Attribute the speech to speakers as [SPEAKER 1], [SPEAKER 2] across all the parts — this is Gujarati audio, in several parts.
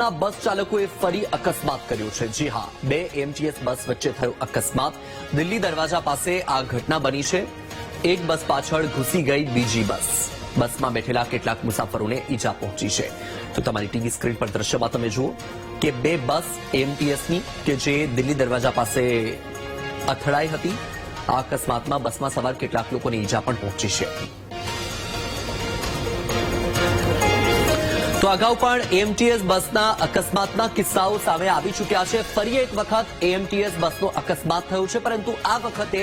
[SPEAKER 1] ના બસ ચાલકોએ ફરી અકસ્માત કર્યો છે. જી હા, બે એમટીએસ બસ વચ્ચે થયો અકસ્માત. દિલ્હી દરવાજા પાસે આ ઘટના બની છે. એક બસ પાછળ ઘૂસી ગઈ બીજી બસ. બસમાં બેઠેલા કેટલાક મુસાફરોને ઈજા પહોંચી છે. તો તમારી ટીવી સ્ક્રીન પર દ્રશ્યમાં તમે જુઓ કે બે બસ એમટીએસની કે જે દિલ્હી દરવાજા પાસે અથડાઈ હતી, આ અકસ્માતમાં બસમાં સવાર કેટલાક લોકોને ઈજા પણ પહોંચી છે. તો અગાઉ પણ એએમટીએસ બસના અકસ્માતના કિસ્સાઓ સામે આવી ચૂક્યા છે. ફરી એક વખત એએમટીએસ બસનો અકસ્માત થયો છે, પરંતુ આ વખતે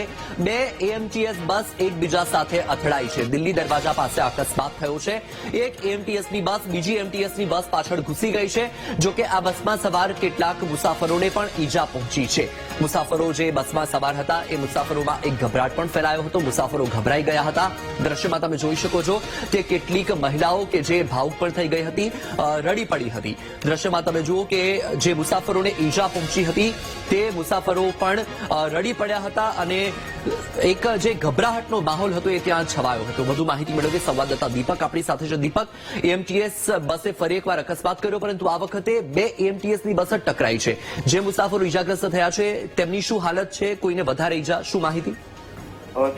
[SPEAKER 1] બે એએમટીએસ બસ એકબીજા સાથે અથડાઈ છે. દિલ્હી દરવાજા પાસે અકસ્માત થયો છે. એક એએમટીએસની બસ બીજી એએમટીએસની બસ પાછળ ઘૂસી ગઈ છે, જો કે આ બસમાં સવાર કેટલાક મુસાફરોને પણ ઈજા પહોંચી છે. મુસાફરો જે બસમાં સવાર હતા, એ મુસાફરોમાં એક ગભરાટ પણ ફેલાયો હતો. મુસાફરો ગભરાઈ ગયા હતા. દ્રશ્યમાં તમે જોઈ શકો છો કે કેટલીક મહિલાઓ કે જે ભાવુક પણ થઈ ગઈ હતી રડી પડી હતી. દ્રશ્યમાં તમે જુઓ કે જે મુસાફરોને ઈજા પહોંચી હતી, તે મુસાફરો પણ રડી પડ્યા હતા અને એક જે ગભરાહટનો માહોલ હતો એ ત્યાં છવાયો હતો. વધુ માહિતી મેળવીએ સંવાદદાતા દીપક, આપણી સાથે છે. દીપક એમટીએસ બસે ફરી એકવાર અકસ્માત કર્યો, પરંતુ આ વખતે બે એમટીએસની બસ જ ટકરાઈ છે. જે મુસાફરો ઈજાગ્રસ્ત થયા છે, તેમની શું હાલત છે? કોઈને વધારે ઈજા, શું માહિતી?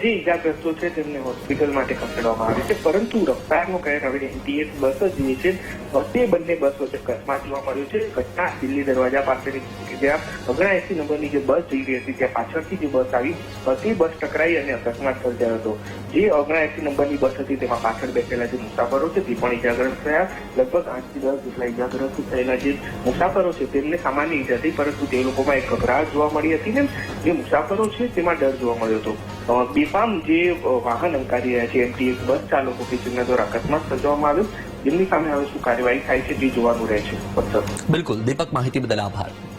[SPEAKER 2] જે ઈજાગ્રસ્તો છે, તેમને હોસ્પિટલ માટે ખસેડવામાં આવે છે. પરંતુ રફતારનો કહેર હવે એમટીએસ બસ જ છે તે બંને બસો ચક્કરમાં જોવા મળ્યું છે ઘટના દિલ્હી દરવાજા પાસેની. છે, જ્યાં ઓગણએસી નંબરની જે બસ જઈ રહી હતી ત્યાં પાછળથી જે બસ આવી અ, બસ ટકરાઈ અને અકસ્માત સર્જાયો હતો. જે ઓગણએસી નંબરની બસ હતી તેમાં પાછળ બેઠેલા જે મુસાફરો છે તે પણ ઇજાગ્રસ્ત થયા. લગભગ આઠથી દસ જેટલા ઇજાગ્રસ્ત થયેલા જે મુસાફરો છે તેમને સામાન્ય ઈજા થઈ પરંતુ તે લોકોમાં એક ગભરાટ જોવા મળી હતી ને જે મુસાફરો છે તેમાં ડર જોવા મળ્યો હતો. બેફામ જે વાહન અંકારી રહ્યા છે એમટીએસ બસ ચાલકો કે જેમના દ્વારા અકસ્માત સર્જવામાં આવ્યો જેમની સામે હવે શું કાર્યવાહી થાય છે તે જોવાનું રહે છે.
[SPEAKER 1] બિલકુલ. દીપક માહિતી બદલ આભાર.